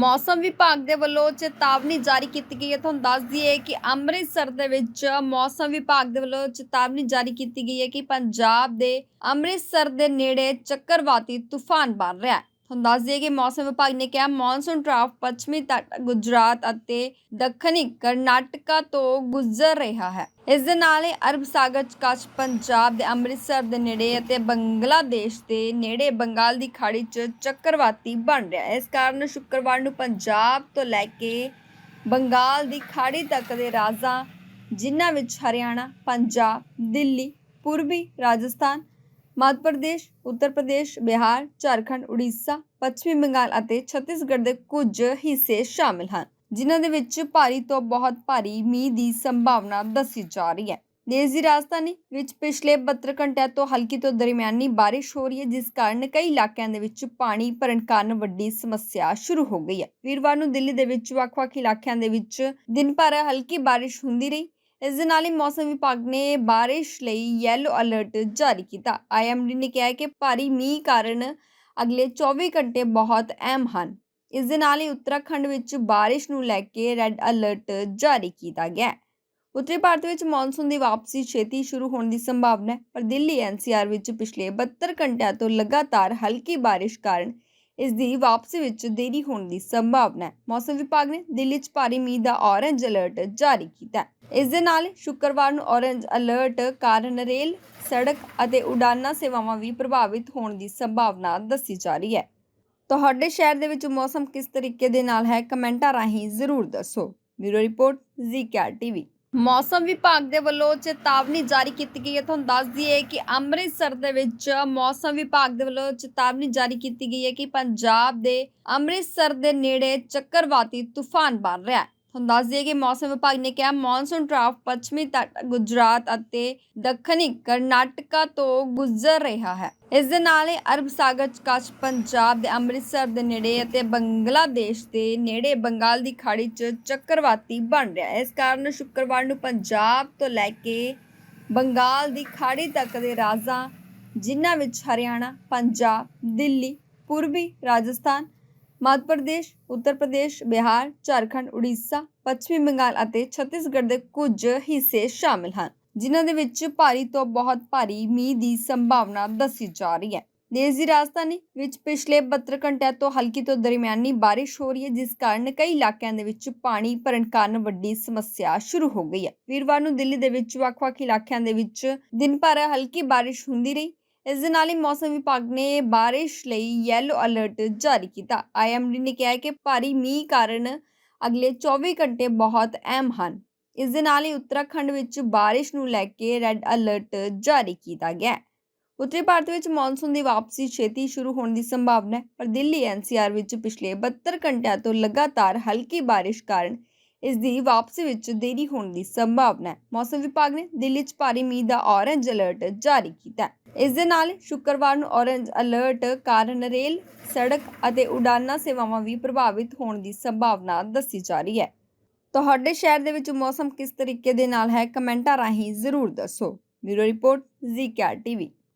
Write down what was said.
ਮੌਸਮ ਵਿਭਾਗ ਦੇ ਵੱਲੋਂ ਚੇਤਾਵਨੀ ਜਾਰੀ ਕੀਤੀ ਗਈ ਹੈ। ਤੁਹਾਨੂੰ ਦੱਸ ਦਈਏ ਕਿ ਅੰਮ੍ਰਿਤਸਰ ਦੇ ਵਿੱਚ ਮੌਸਮ ਵਿਭਾਗ ਦੇ ਵੱਲੋਂ ਚੇਤਾਵਨੀ ਜਾਰੀ ਕੀਤੀ ਗਈ ਹੈ ਕਿ ਪੰਜਾਬ ਦੇ ਅੰਮ੍ਰਿਤਸਰ ਦੇ ਨੇੜੇ ਚੱਕਰਵਾਤੀ ਤੂਫਾਨ ਬਣ ਰਿਹਾ ਹੈ। ਤੁਹਾਨੂੰ ਦੱਸ ਦਈਏ ਕਿ ਮੌਸਮ ਵਿਭਾਗ ਨੇ ਕਿਹਾ ਮੌਨਸੂਨ ਟਰਾਫ ਪੱਛਮੀ ਤੱਟ, ਗੁਜਰਾਤ ਅਤੇ ਦੱਖਣੀ ਕਰਨਾਟਕਾ ਤੋਂ ਗੁਜ਼ਰ ਰਿਹਾ ਹੈ। ਇਸ ਦੇ ਨਾਲ ਹੀ ਅਰਬ ਸਾਗਰ ਕੱਛ ਪੰਜਾਬ ਦੇ ਅੰਮ੍ਰਿਤਸਰ ਦੇ ਨੇੜੇ ਅਤੇ ਬੰਗਲਾਦੇਸ਼ ਦੇ ਨੇੜੇ ਬੰਗਾਲ ਦੀ ਖਾੜੀ 'ਚ ਚੱਕਰਵਾਤੀ ਬਣ ਰਿਹਾ ਹੈ। ਇਸ ਕਾਰਨ ਸ਼ੁੱਕਰਵਾਰ ਨੂੰ ਪੰਜਾਬ ਤੋਂ ਲੈ ਕੇ ਬੰਗਾਲ ਦੀ ਖਾੜੀ ਤੱਕ ਦੇ ਰਾਜਾਂ ਜਿਨ੍ਹਾਂ ਵਿੱਚ ਹਰਿਆਣਾ, ਪੰਜਾਬ, ਦਿੱਲੀ, ਪੂਰਬੀ ਰਾਜਸਥਾਨ ਮੱਧ ਪ੍ਰਦੇਸ਼, ਉੱਤਰ ਪ੍ਰਦੇਸ਼, ਬਿਹਾਰ, ਝਾਰਖੰਡ, ਉੜੀਸਾ, ਪੱਛਮੀ ਬੰਗਾਲ ਅਤੇ ਛੱਤੀਸਗੜ੍ਹ ਦੇ ਕੁਝ ਹਿੱਸੇ ਸ਼ਾਮਿਲ ਹਨ, ਜਿਨ੍ਹਾਂ ਦੇ ਵਿੱਚ ਭਾਰੀ ਤੋਂ ਬਹੁਤ ਭਾਰੀ ਮੀਂਹ ਦੀ ਸੰਭਾਵਨਾ ਦੱਸੀ ਜਾ ਰਹੀ ਹੈ। ਦੇਸ਼ ਦੀ ਰਾਜਧਾਨੀ ਵਿੱਚ ਪਿਛਲੇ 72 ਘੰਟਿਆਂ ਤੋਂ ਹਲਕੀ ਤੋਂ ਦਰਮਿਆਨੀ ਬਾਰਿਸ਼ ਹੋ ਰਹੀ ਹੈ, ਜਿਸ ਕਾਰਨ ਕਈ ਇਲਾਕਿਆਂ ਦੇ ਵਿੱਚ ਪਾਣੀ ਭਰਨ ਕਾਰਨ ਵੱਡੀ ਸਮੱਸਿਆ ਸ਼ੁਰੂ ਹੋ ਗਈ ਹੈ। ਵੀਰਵਾਰ ਨੂੰ ਦਿੱਲੀ ਦੇ ਵਿੱਚ ਵੱਖ-ਵੱਖ ਇਲਾਕਿਆਂ ਦੇ ਵਿੱਚ ਦਿਨ ਭਰ ਹਲਕੀ ਬਾਰਿਸ਼ ਹੁੰਦੀ ਰਹੀ। ਇਸ ਦੇ ਨਾਲ ਹੀ ਮੌਸਮ ਵਿਭਾਗ ਨੇ ਬਾਰਿਸ਼ ਲਈ ਯੈਲੋ ਅਲਰਟ ਜਾਰੀ ਕੀਤਾ। ਆਈਐਮਡੀ ਨੇ ਕਿਹਾ ਕਿ ਭਾਰੀ ਮੀਂਹ ਕਾਰਨ ਅਗਲੇ 24 ਘੰਟੇ ਬਹੁਤ ਅਹਿਮ ਹਨ। ਇਸ ਦੇ ਨਾਲ ਹੀ ਉੱਤਰਾਖੰਡ ਵਿੱਚ ਬਾਰਿਸ਼ ਨੂੰ ਲੈ ਕੇ ਰੈੱਡ ਅਲਰਟ ਜਾਰੀ ਕੀਤਾ ਗਿਆ ਉੱਤਰੀ ਭਾਰਤ ਵਿੱਚ ਮੌਨਸੂਨ ਦੀ ਵਾਪਸੀ ਛੇਤੀ ਸ਼ੁਰੂ ਹੋਣ ਦੀ ਸੰਭਾਵਨਾ ਹੈ, ਪਰ ਦਿੱਲੀ ਐਨਸੀਆਰ ਵਿੱਚ ਪਿਛਲੇ 72 ਘੰਟਿਆਂ ਤੋਂ ਲਗਾਤਾਰ ਹਲਕੀ ਬਾਰਿਸ਼ ਕਾਰਨ ਇਸ ਦੀ ਵਾਪਸੀ ਵਿੱਚ ਦੇਰੀ ਹੋਣ ਦੀ ਸੰਭਾਵਨਾ ਹੈ। ਮੌਸਮ ਵਿਭਾਗ ਨੇ ਦਿੱਲੀ 'ਚ ਭਾਰੀ ਮੀਂਹ ਦਾ ਔਰੰਜ ਅਲਰਟ ਜਾਰੀ ਕੀਤਾ ਹੈ। ਇਸ ਦੇ ਨਾਲ ਸ਼ੁੱਕਰਵਾਰ ਨੂੰ ਔਰੇਂਜ ਅਲਰਟ ਕਾਰਨ ਰੇਲ, ਸੜਕ ਅਤੇ ਉਡਾਨਾਂ ਸੇਵਾਵਾਂ ਵੀ ਪ੍ਰਭਾਵਿਤ ਹੋਣ ਦੀ ਸੰਭਾਵਨਾ ਦੱਸੀ ਜਾ ਰਹੀ ਹੈ। ਤੁਹਾਡੇ ਸ਼ਹਿਰ ਦੇ ਵਿੱਚ ਮੌਸਮ ਕਿਸ ਤਰੀਕੇ ਦੇ ਨਾਲ ਹੈ, ਕਮੈਂਟਾਂ ਰਾਹੀਂ ਜ਼ਰੂਰ ਦੱਸੋ। Bureau report, ZKR TV. ਮੌਸਮ ਵਿਭਾਗ ਦੇ ਵੱਲੋਂ ਚੇਤਾਵਨੀ ਜਾਰੀ ਕੀਤੀ ਗਈ ਹੈ। ਤੁਹਾਨੂੰ ਦੱਸ ਦਈਏ ਕਿ ਅੰਮ੍ਰਿਤਸਰ ਦੇ ਵਿੱਚ ਮੌਸਮ ਵਿਭਾਗ ਦੇ ਵੱਲੋਂ ਚੇਤਾਵਨੀ ਜਾਰੀ ਕੀਤੀ ਗਈ ਹੈ ਕਿ ਪੰਜਾਬ ਦੇ ਅੰਮ੍ਰਿਤਸਰ ਦੇ ਨੇੜੇ ਚੱਕਰਵਾਤੀ ਤੂਫਾਨ ਬਣ ਰਿਹਾ ਹੈ। ਤੁਹਾਨੂੰ ਦੱਸ ਦਈਏ ਕਿ ਮੌਸਮ ਵਿਭਾਗ ਨੇ ਕਿਹਾ ਮੌਨਸੂਨ ਟਰਾਫ ਪੱਛਮੀ ਤੱਟ, ਗੁਜਰਾਤ ਅਤੇ ਦੱਖਣੀ ਕਰਨਾਟਕਾ ਤੋਂ ਗੁਜ਼ਰ ਰਿਹਾ ਹੈ। ਇਸ ਦੇ ਨਾਲ ਹੀ ਅਰਬ ਸਾਗਰ ਕੱਛ ਪੰਜਾਬ ਦੇ ਅੰਮ੍ਰਿਤਸਰ ਦੇ ਨੇੜੇ ਅਤੇ ਬੰਗਲਾਦੇਸ਼ ਦੇ ਨੇੜੇ ਬੰਗਾਲ ਦੀ ਖਾੜੀ 'ਚ ਚੱਕਰਵਾਤੀ ਬਣ ਰਿਹਾ ਹੈ। ਇਸ ਕਾਰਨ ਸ਼ੁੱਕਰਵਾਰ ਨੂੰ ਪੰਜਾਬ ਤੋਂ ਲੈ ਕੇ ਬੰਗਾਲ ਦੀ ਖਾੜੀ ਤੱਕ ਦੇ ਰਾਜਾਂ, ਜਿਨ੍ਹਾਂ ਵਿੱਚ ਹਰਿਆਣਾ, ਪੰਜਾਬ, ਦਿੱਲੀ, ਪੂਰਬੀ ਰਾਜਸਥਾਨ ਮੱਧ ਪ੍ਰਦੇਸ਼, ਉੱਤਰ ਪ੍ਰਦੇਸ਼, ਬਿਹਾਰ, ਝਾਰਖੰਡ, ਉੜੀਸਾ, ਪੱਛਮੀ ਬੰਗਾਲ ਅਤੇ ਛੱਤੀਸਗੜ੍ਹ ਦੇ ਕੁਝ ਹਿੱਸੇ ਸ਼ਾਮਿਲ ਹਨ, ਜਿਨ੍ਹਾਂ ਦੇ ਵਿੱਚ ਭਾਰੀ ਤੋਂ ਬਹੁਤ ਭਾਰੀ ਮੀਂਹ ਦੀ ਸੰਭਾਵਨਾ ਦੱਸੀ ਜਾ ਰਹੀ ਹੈ। ਦੇਸ਼ ਦੀ ਰਾਜਧਾਨੀ ਵਿੱਚ ਪਿਛਲੇ 72 ਘੰਟਿਆਂ ਤੋਂ ਹਲਕੀ ਤੋਂ ਦਰਮਿਆਨੀ ਬਾਰਿਸ਼ ਹੋ ਰਹੀ ਹੈ, ਜਿਸ ਕਾਰਨ ਕਈ ਇਲਾਕਿਆਂ ਦੇ ਵਿੱਚ ਪਾਣੀ ਭਰਨ ਕਾਰਨ ਵੱਡੀ ਸਮੱਸਿਆ ਸ਼ੁਰੂ ਹੋ ਗਈ ਹੈ। ਵੀਰਵਾਰ ਨੂੰ ਦਿੱਲੀ ਦੇ ਵਿੱਚ ਵੱਖ-ਵੱਖ ਇਲਾਕਿਆਂ ਦੇ ਵਿੱਚ ਦਿਨ ਭਰ ਹਲਕੀ ਬਾਰਿਸ਼ ਹੁੰਦੀ ਰਹੀ ਇਸ ਦੇ ਨਾਲ ਹੀ ਮੌਸਮ ਵਿਭਾਗ ਨੇ ਬਾਰਿਸ਼ ਲਈ ਯੈਲੋ ਅਲਰਟ ਜਾਰੀ ਕੀਤਾ। ਆਈਐਮਡੀ ਨੇ ਕਿਹਾ ਕਿ ਭਾਰੀ ਮੀਂਹ ਕਾਰਨ ਅਗਲੇ 24 ਘੰਟੇ ਬਹੁਤ ਅਹਿਮ ਹਨ। ਇਸ ਦੇ ਨਾਲ ਹੀ ਉੱਤਰਾਖੰਡ ਵਿੱਚ ਬਾਰਿਸ਼ ਨੂੰ ਲੈ ਕੇ ਰੈੱਡ ਅਲਰਟ ਜਾਰੀ ਕੀਤਾ ਗਿਆ ਹੈ। ਉੱਤਰੀ ਭਾਰਤ ਵਿੱਚ ਮੌਨਸੂਨ ਦੀ ਵਾਪਸੀ ਛੇਤੀ ਸ਼ੁਰੂ ਹੋਣ ਦੀ ਸੰਭਾਵਨਾ ਹੈ, ਪਰ ਦਿੱਲੀ ਐਨਸੀਆਰ ਵਿੱਚ ਪਿਛਲੇ 72 ਘੰਟਿਆਂ ਤੋਂ ਲਗਾਤਾਰ ਹਲਕੀ ਬਾਰਿਸ਼ ਕਾਰਨ ਇਸ ਦੀ ਵਾਪਸੀ ਵਿੱਚ ਦੇਰੀ ਹੋਣ ਦੀ ਸੰਭਾਵਨਾ ਹੈ। ਮੌਸਮ ਵਿਭਾਗ ਨੇ ਦਿੱਲੀ 'ਚ ਭਾਰੀ ਮੀਂਹ ਦਾ ਔਰੰਜ ਅਲਰਟ ਜਾਰੀ ਕੀਤਾ ਹੈ। ਇਸ ਦੇ ਨਾਲ ਸ਼ੁੱਕਰਵਾਰ ਨੂੰ ਔਰੰਜ ਅਲਰਟ ਕਾਰਨ ਰੇਲ, ਸੜਕ ਅਤੇ ਉਡਾਨਾਂ ਸੇਵਾਵਾਂ ਵੀ ਪ੍ਰਭਾਵਿਤ ਹੋਣ ਦੀ ਸੰਭਾਵਨਾ ਦੱਸੀ ਜਾ ਰਹੀ ਹੈ। ਤੁਹਾਡੇ ਸ਼ਹਿਰ ਦੇ ਵਿੱਚ ਮੌਸਮ ਕਿਸ ਤਰੀਕੇ ਦੇ ਨਾਲ ਹੈ? ਕਮੈਂਟਾਂ ਰਾਹੀਂ ਜ਼ਰੂਰ ਦੱਸੋ। Bureau report ZKR TV.